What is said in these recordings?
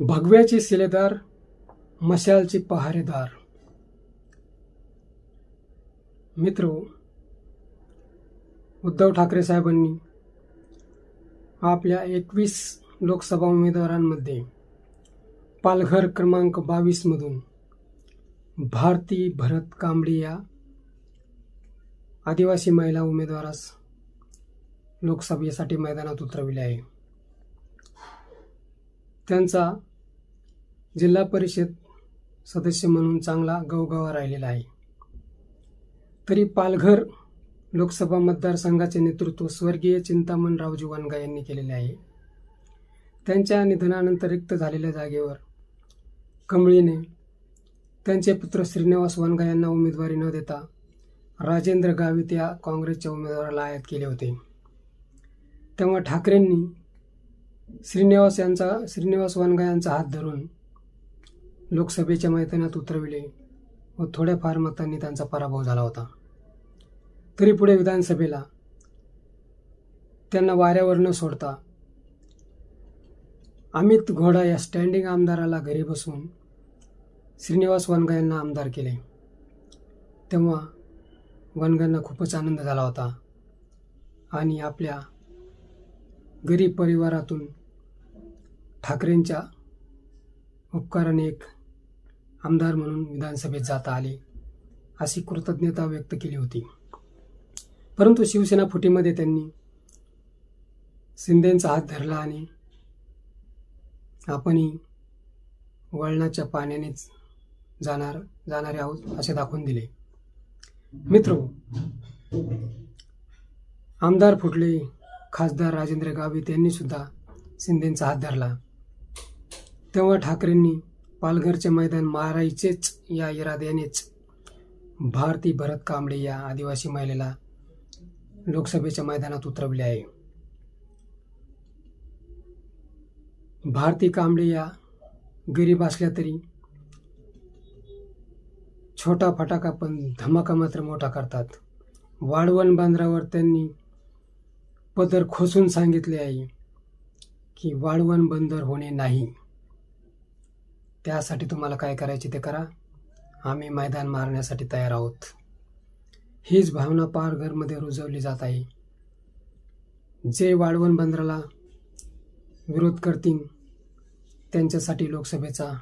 भगव्याचे शिलेदार मशालचे पहारेदार. मित्र उद्धव ठाकरे साहेबांनी आपल्या एकवीस लोकसभा उमेदवारांमध्ये पालघर क्रमांक बावीसमधून भारती भरत कांबळे या आदिवासी महिला उमेदवारास लोकसभेसाठी मैदानात उतरविले आहे. त्यांचा जिल्हा परिषद सदस्य म्हणून चांगला गवगवा राहिलेला आहे. तरी पालघर लोकसभा मतदारसंघाचे नेतृत्व स्वर्गीय चिंतामण रावजी वानगा यांनी केलेले आहे. त्यांच्या निधनानंतर रिक्त झालेल्या जागेवर कमळीने त्यांचे पुत्र श्रीनिवास वानगा यांना उमेदवारी न देता राजेंद्र गावित या काँग्रेसच्या उमेदवाराला आयात केले होते. तेव्हा ठाकरेंनी श्रीनिवास यांचा श्रीनिवास वानगा यांचा हात धरून लोकसभेच्या मैदानात उतरविले व थोड्याफार मतांनी त्यांचा पराभव झाला होता. तरी पुढे विधानसभेला त्यांना वाऱ्यावर न सोडता अमित घोडा या स्टँडिंग आमदाराला घरी बसून श्रीनिवास वनगा यांना आमदार केले. तेव्हा वनगांना खूपच आनंद झाला होता आणि आपल्या गरीब परिवारातून ठाकरेंच्या उपकाराने एक आमदार म्हणून विधानसभेत जाता आले अशी कृतज्ञता व्यक्त केली होती. परंतु शिवसेना फुटीमध्ये त्यांनी शिंदेंचा हात धरला आणि आपणही वळणाच्या पाण्यानेच जाणार जाणारे आहोत असे दाखवून दिले. मित्र आमदार फुटले खासदार राजेंद्र गावित यांनी सुद्धा शिंदेंचा हात धरला. तेव्हा ठाकरेंनी पालघरचे मैदान मारायचेच या इराद्यानेच. भारती भरत कांबळे या आदिवासी महिलेला लोकसभेच्या मैदानात उतरवले आहे. भारती कांबळे या गरीब असल्या तरी छोटा फटाका पण धमाका मात्र मोठा करतात. वाळवण बांद्रावर त्यांनी पदर खोसून सांगितले आहे की वाळवण बंदर होणे नाही. त्यासाठी तुम्हाला काय करायचे ते करा. आम्ही मैदान मारण्यासाठी तयार आहोत. हीच भावना पारघरमध्ये रुजवली जात आहे. जे वाळवण बंदराला विरोध करतील त्यांच्यासाठी लोकसभेचा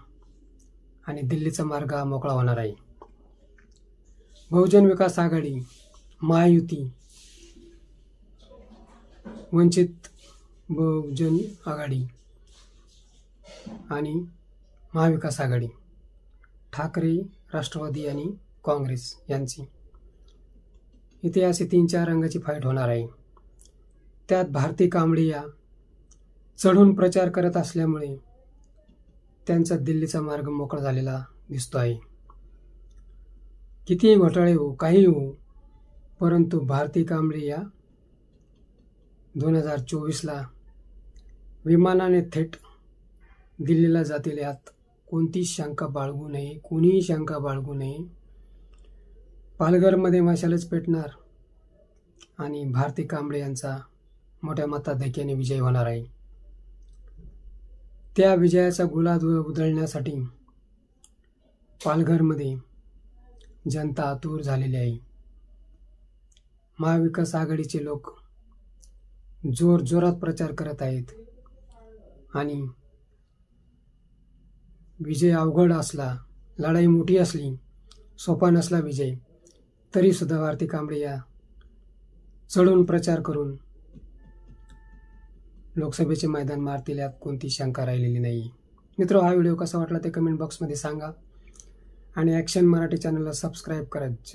आणि दिल्लीचा मार्ग हा मोकळा होणार आहे. बहुजन विकास आघाडी महायुती वंचित बहुजन आघाडी आणि महाविकास आघाडी ठाकरे राष्ट्रवादी आणि काँग्रेस यांची. इथे असे तीन चार रंगाची फाईट होणार आहे. त्यात भारती कांबळे या चढून प्रचार करत असल्यामुळे त्यांचा दिल्लीचा मार्ग मोकळा झालेला दिसतो आहे. कितीही घोटाळे हो काही हो परंतु भारती कांबळे या दोन हजार चोवीसला विमानाने थेट दिल्लीला जातील यात कोणतीच शंका बाळगू नये कोणीही शंका बाळगू नये. पालघरमध्ये मशालच पेटणार आणि भारती कांबळे यांचा मोठ्या मताधिक्याने विजय होणार आहे. त्या विजयाचा गुलाद उधळण्यासाठी पालघरमध्ये जनता आतूर झालेली आहे. महाविकास आघाडीचे लोक जोर जोरात प्रचार करत आहेत आणि विजय अवघड असला लढाई मोठी असली सोपा नसला विजय. तरी सुद्धा भारती कांबळे या चढून प्रचार करून लोकसभेचे मैदान मारतील यात कोणती शंका राहिलेली नाही. मित्र हा व्हिडिओ कसा वाटला ते कमेंट बॉक्समध्ये सांगा. आणि ॲक्शन मराठी चॅनलला सबस्क्राईब करा.